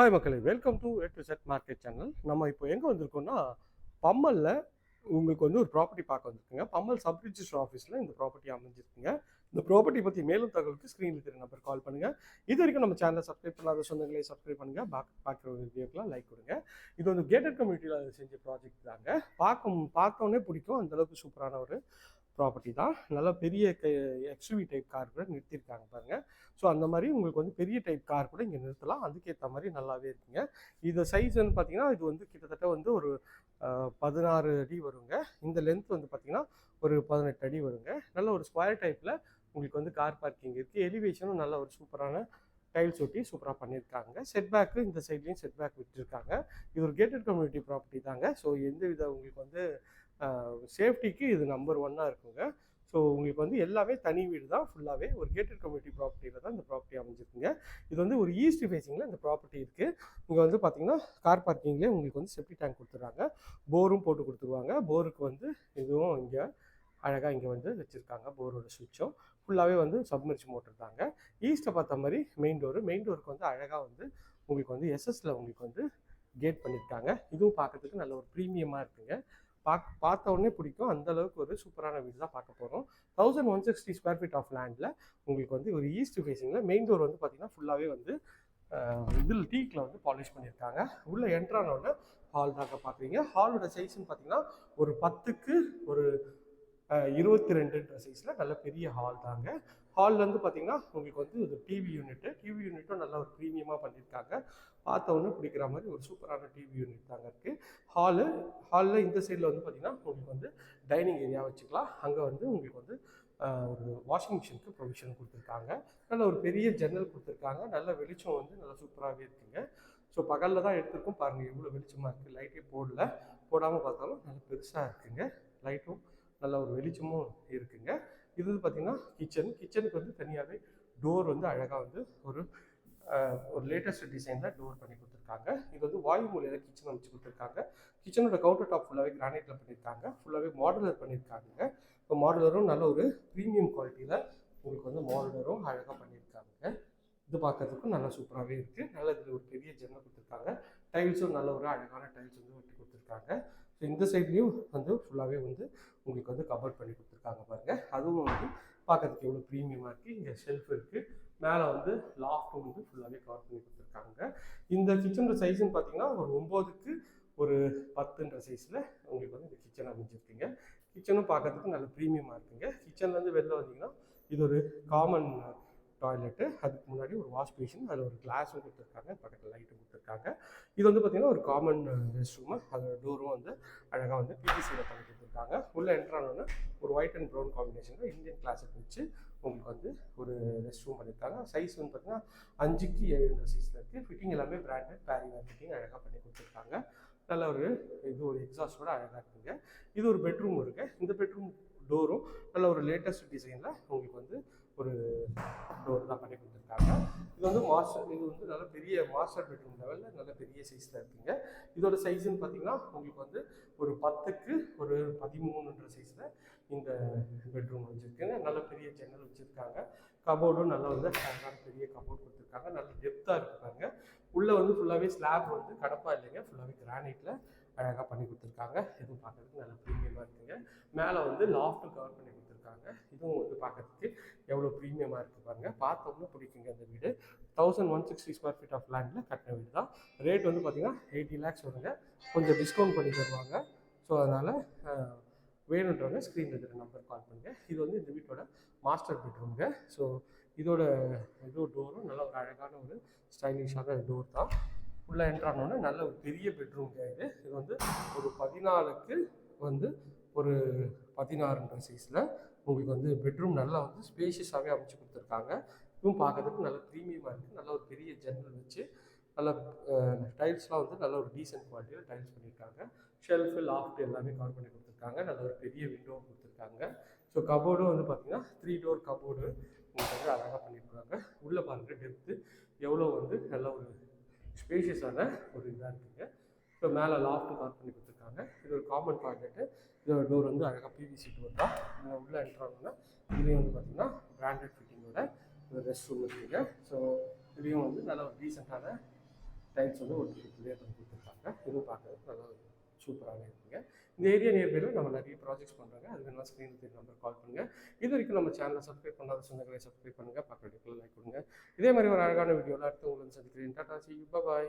Hi மக்களே. Welcome to Ed to set market channel நம்ம இப்போ எங்கே வந்திருக்கோம்னா பம்மலில் உங்களுக்கு வந்து ஒரு ப்ராப்பர்ட்டி பார்க்க வந்திருக்குங்க. பம்மல் சப் ரிஜிஸ்டர் ஆஃபீஸில் இந்த ப்ராப்பர்ட்டி அமைஞ்சிருக்குங்க. இந்த ப்ராப்பர்ட்டி பற்றி மேலும் தகவலுக்கு ஸ்க்ரீனில் தெரிய நம்பர் கால் பண்ணுங்கள் இது வரைக்கும் நம்ம சேனலை சப்ஸ்கிரைப் பண்ணாத சொந்தங்களே சப்ஸ்கிரைப் பண்ணுங்கள் பாக் பார்க்குற வீடியோக்கெலாம் லைக் கொடுங்க. இது வந்து கேட்டட் கம்யூனிட்டியில் செஞ்ச ப்ராஜெக்ட் தாங்க. பார்க்க பார்த்தோன்னே பிடிக்கும். அந்தளவுக்கு சூப்பரான ஒரு ப்ராப்பர்ட்டி தான். நல்லா பெரிய எக்ஸ்யூவி டைப் கார் கூட நிறுத்தியிருக்காங்க பாருங்கள் ஸோ அந்த மாதிரி உங்களுக்கு வந்து பெரிய டைப் கார் கூட இங்கே நிறுத்தலாம். அதுக்கேற்ற மாதிரி நல்லாவே இருக்குங்க. இது சைஸ்ன்னு பார்த்தீங்கன்னா இது வந்து கிட்டத்தட்ட வந்து ஒரு பதினாறு அடி வருங்க. இந்த லென்த் வந்து பார்த்தீங்கன்னா ஒரு பதினெட்டு அடி வருங்க. நல்ல ஒரு ஸ்கொயர் டைப்பில் உங்களுக்கு வந்து கார் பார்க்கிங் இருக்குது எலிவேஷனும் நல்ல ஒரு சூப்பரான டைல்ஸ் ஒட்டி சூப்பராக பண்ணியிருக்காங்க செட் பேக்கு இந்த சைட்லேயும் செட் பேக் விட்டுருக்காங்க. இது ஒரு கேட்டட் கம்யூனிட்டி ப்ராப்பர்ட்டி தாங்க. ஸோ எந்த வித உங்களுக்கு வந்து சேஃப்டிக்கு இது நம்பர் ஒன்னாக இருக்குங்க. ஸோ உங்களுக்கு வந்து எல்லாமே தனி வீடு தான். ஃபுல்லாகவே ஒரு கேட்டட் கம்யூனிட்டி ப்ராப்பர்ட்டியில் தான் இந்த ப்ராப்பர்ட்டி அமைஞ்சிருக்குங்க. இது வந்து ஒரு ஈஸ்ட் ஃபேஸிங்கில் இந்த ப்ராப்பர்ட்டி இருக்குது இங்கே வந்து பார்த்தீங்கன்னா கார் பார்க்கிங்லேயே உங்களுக்கு வந்து செப்டி டேங்க் கொடுத்துட்றாங்க. போரும் போட்டு கொடுத்துருவாங்க. போருக்கு வந்து இதுவும் இங்கே அழகாக இங்கே வந்து வச்சுருக்காங்க போரோட சுவிட்சும் ஃபுல்லாகவே வந்து சப்மர்ஜ் மோட்டர் தாங்க. ஈஸ்ட்டை பார்த்த மாதிரி மெயின் டோரு மெயின் டோருக்கு வந்து அழகாக வந்து உங்களுக்கு வந்து எஸ்எஸ்ல உங்களுக்கு வந்து கேட் பண்ணியிருக்காங்க இதுவும் பார்க்கறதுக்கு நல்ல ஒரு ப்ரீமியமாக இருக்குங்க. பாக் பார்த்த உடனே பிடிக்கும். அந்த அளவுக்கு ஒரு சூப்பரான வீடு தான் பார்க்க போகிறோம் thousand one sixty square feet of லேண்டில் உங்களுக்கு வந்து ஒரு ஈஸ்ட் ஃபேஸிங்கில் மெயின் டோர் வந்து பார்த்தீங்கன்னா ஃபுல்லாகவே வந்து இதில் டீக்கில் வந்து பாலிஷ் பண்ணியிருக்காங்க. உள்ளே என்ட்ரானோட ஹால் தாங்க பார்க்குறீங்க ஹாலோட சைஸ்ன்னு பார்த்தீங்கன்னா ஒரு பத்துக்கு ஒரு இருபத்தி ரெண்டுன்ற சைஸில் நல்ல பெரிய ஹால் தாங்க. ஹாலில் வந்து பார்த்தீங்கன்னா உங்களுக்கு வந்து ஒரு டிவி யூனிட்டு டிவி யூனிட்டும் நல்லா ஒரு ப்ரீமியமாக பண்ணியிருக்காங்க. பார்த்த உடனே பிடிக்கிற மாதிரி ஒரு சூப்பரான டிவி யூனிட் தாங்க இருக்குது ஹாலு ஹாலில் இந்த சைடில் வந்து பார்த்திங்கன்னா உங்களுக்கு வந்து டைனிங் ஏரியா வச்சுக்கலாம். அங்கே வந்து உங்களுக்கு வந்து ஒரு வாஷிங் மிஷினுக்கு ப்ரொவிஷன் கொடுத்துருக்காங்க. நல்ல ஒரு பெரிய ஜன்னல் கொடுத்துருக்காங்க. நல்ல வெளிச்சம் வந்து நல்லா சூப்பராகவே இருக்குங்க. ஸோ பகலில் தான் எடுத்திருக்கோம். பாருங்கள் எவ்வளோ வெளிச்சமாக இருக்குது லைட்டே போடல. போடாமல் பார்த்தாலும் நல்லா பெருசாக இருக்குங்க. லைட்டும் நல்ல ஒரு வெளிச்சமும் இருக்குங்க. இது வந்து கிச்சன் கிச்சனுக்கு வந்து தனியாகவே டோர் வந்து அழகாக வந்து ஒரு ஒரு லேட்டஸ்ட் டிசைனில் டோர் பண்ணி கொடுத்துருக்காங்க. இது வந்து வாயு மூலையில் கிச்சன் அமைச்சு கொடுத்துருக்காங்க கிச்சனோட கவுண்டர் டாப் ஃபுல்லாகவே கிரானைட்டில் பண்ணியிருக்காங்க. ஃபுல்லாகவே மாடுலர் பண்ணியிருக்காங்க. இப்போ மாடுலரும் நல்ல ஒரு ப்ரீமியம் குவாலிட்டியில் உங்களுக்கு வந்து மாடுலரும் அழகாக பண்ணியிருக்காங்க. இது பார்க்கறதுக்கும் நல்லா சூப்பராகவே இருக்குது நல்ல இதில் ஒரு பெரிய ஜன்னல் கொடுத்துருக்காங்க. டைல்ஸும் நல்ல ஒரு அழகான டைல்ஸ் வந்து ஒட்டி கொடுத்துருக்காங்க. ஸோ இந்த சைட்லேயும் வந்து ஃபுல்லாகவே வந்து உங்களுக்கு வந்து கவர் பண்ணி கொடுத்துருக்காங்க பாருங்கள் அதுவும் வந்து பார்க்கறதுக்கு எவ்வளோ ப்ரீமியமாக இருக்குது இங்கே ஷெல்ஃப் இருக்குது மேலே வந்து லாஃப்ட்டும் வந்து ஃபுல்லாகவே கவர் பண்ணி கொடுத்துருக்காங்க. இந்த கிச்சனோட சைஸ்ன்னு பார்த்தீங்கன்னா ஒரு ஒம்போதுக்கு ஒரு பத்துன்ற சைஸில் உங்களுக்கு வந்து இந்த கிச்சன் அமைஞ்சிருக்குங்க. கிச்சனும் பார்க்கறதுக்கு நல்ல ப்ரீமியமாக இருக்குங்க. கிச்சன்லேருந்து வெளில வந்தீங்கன்னா இது ஒரு காமன் டாய்லெட்டு. அதுக்கு முன்னாடி ஒரு வாஷ் பேஷன் அதில் ஒரு கிளாஸும் கொடுத்துருக்காங்க. பக்கத்தில் லைட்டும் கொடுத்துருக்காங்க. இது வந்து பார்த்திங்கன்னா ஒரு காமன் ரெஸ்ட் ரூமு அதோட டோரும் வந்து அழகாக வந்து பிபிசியில் பண்ணி கொடுத்துருக்காங்க உள்ளே என்ட்ரானோன்னு ஒரு ஒயிட் அண்ட் ப்ரௌன் காம்பினேஷனில் இந்தியன் கிளாஸுக்கு வச்சு உங்களுக்கு வந்து ஒரு ரெஸ்ட் ரூம் பண்ணியிருக்காங்க சைஸ் வந்து பார்த்தீங்கன்னா அஞ்சுக்கு ஏழுன்ற சைஸில் இருக்குது ஃபிட்டிங் எல்லாமே பிராண்டட் பேரிங் ஃபிட்டிங் அழகாக பண்ணி கொடுத்துருக்காங்க. நல்ல ஒரு இது ஒரு எக்ஸாஸ்டோட அழகாக இருக்குங்க. இது ஒரு பெட்ரூம் இருக்குது இந்த பெட்ரூம் டோரும் நல்ல ஒரு லேட்டஸ்ட் டிசைனில் உங்களுக்கு வந்து ஒரு டோர் தான் பண்ணி கொடுத்துருக்காங்க. இது வந்து மாஸ்டர் இது வந்து நல்ல பெரிய மாஸ்டர் பெட்ரூம் லெவலில் நல்ல பெரிய சைஸில் இருக்குங்க. இதோட சைஸ்ன்னு பார்த்தீங்கன்னா உங்களுக்கு வந்து ஒரு பத்துக்கு ஒரு பதிமூணுன்ற சைஸில் இந்த பெட்ரூம் வச்சுருக்குங்க. நல்ல பெரிய ஜன்னல் வச்சுருக்காங்க. கபோர்டும் நல்லா வந்து அழகான பெரிய கபோர்ட் கொடுத்துருக்காங்க. நல்ல டெப்த்தாக இருக்காங்க உள்ளே வந்து ஃபுல்லாகவே ஸ்லாப் வந்து கடப்பாக இல்லைங்க. ஃபுல்லாகவே கிரானைட்டில் அழகாக பண்ணி கொடுத்துருக்காங்க. எதுவும் பார்க்கறதுக்கு நல்ல ப்ரீமியமாக இருக்குங்க. மேலே வந்து லாஃப்ட்டும் கவர் பண்ணி கொடுத்துருக்காங்க. இதுவும் வந்து பார்க்கறதுக்கு எவ்வளோ ப்ரீமியமாக இருக்குது பாருங்கள் பார்த்தோம்னா பிடிக்குங்க இந்த வீடு. Thousand one sixty square feet of லேண்டில் கட்டின வீடு தான். ரேட் வந்து பார்த்தீங்கன்னா எயிட்டி லேக்ஸ் வருங்க. கொஞ்சம் டிஸ்கவுண்ட் பண்ணி தருவாங்க. ஸோ அதனால் வேணுன்றவங்க ஸ்க்ரீனில் இருக்கிற நம்பர் கால் பண்ணுங்கள் இது வந்து இந்த வீட்டோட மாஸ்டர் பெட்ரூம்ங்க ஸோ இதோட இது டோரும் நல்ல ஒரு அழகான ஒரு ஸ்டைலிஷான டோர் தான். உள்ளே என்ட்ரானோடனே நல்ல ஒரு பெரிய பெட்ரூம்ங்க இது. இது வந்து ஒரு பதினாலுக்கு வந்து ஒரு பதினாறுன்ற சைஸில் உங்களுக்கு வந்து பெட்ரூம் நல்லா வந்து ஸ்பேஷியஸாகவே அமைச்சு கொடுத்துருக்காங்க. இதுவும் பார்க்கறதுக்கு நல்ல ப்ரீமியமாக இருக்குது நல்ல ஒரு பெரிய ஜன்னல் வச்சு நல்ல டைல்ஸ்லாம் வந்து நல்ல ஒரு டீசென்ட் குவாலிட்டியில் டைல்ஸ் பண்ணியிருக்காங்க ஷெல்ஃபு லாஃப்ட் எல்லாமே கவர் பண்ணி கொடுத்துருக்காங்க. நல்ல ஒரு பெரிய விண்டோவும் கொடுத்துருக்காங்க. ஸோ கபோர்டும் வந்து பார்த்தீங்கன்னா த்ரீ டோர் கபோர்டு உங்களுக்கு வந்து அழகாக பண்ணியிருக்காங்க உள்ளே பாருங்கள் டெப்த்து எவ்வளோ வந்து நல்ல ஒரு ஸ்பேஷியஸான ஒரு இதாக இருக்குங்க. ஸோ மேலே லாஃப்ட் கவர் பண்ணி கொடுத்துருக்காங்க. இது ஒரு காமன் டாய்லெட்டு இதோட டோர் வந்து அழகாக பிவிசி டோர் தான் இதில் உள்ளே என்ட்ரானோன்னா இதுலேயும் வந்து பார்த்தீங்கன்னா பிராண்டட் ஃபிட்டிங்கோட ஒரு ரெஸ்ட் ரூம் இருக்குங்க ஸோ இதுலேயும் வந்து நல்ல ஒரு டீசெண்டான டைல்ஸ் வந்து ஒரு கிளியர் பண்ணி கொடுத்துருக்காங்க. இதுவும் பார்க்க நல்லா சூப்பராக இருக்குங்க. இந்த ஏரியா நியர்பையில் நம்ம நிறைய ப்ராஜெக்ட்ஸ் பண்ணுறாங்க அது வேணால் ஸ்க்ரீனில் தெரிய நம்பர் கால் பண்ணுங்கள் இது வரைக்கும் நம்ம சேனலை சப்ஸ்கிரைப் பண்ணாத சொந்தங்களை சப்ஸ்கிரைப் பண்ணுங்கள் பக்கத்துக்கு லைக் கொடுங்க. இதே மாதிரி ஒரு அழகான வீடியோவில் அடுத்து உங்களுக்கு சந்திக்கிறேன். டாட்டா சி பாய்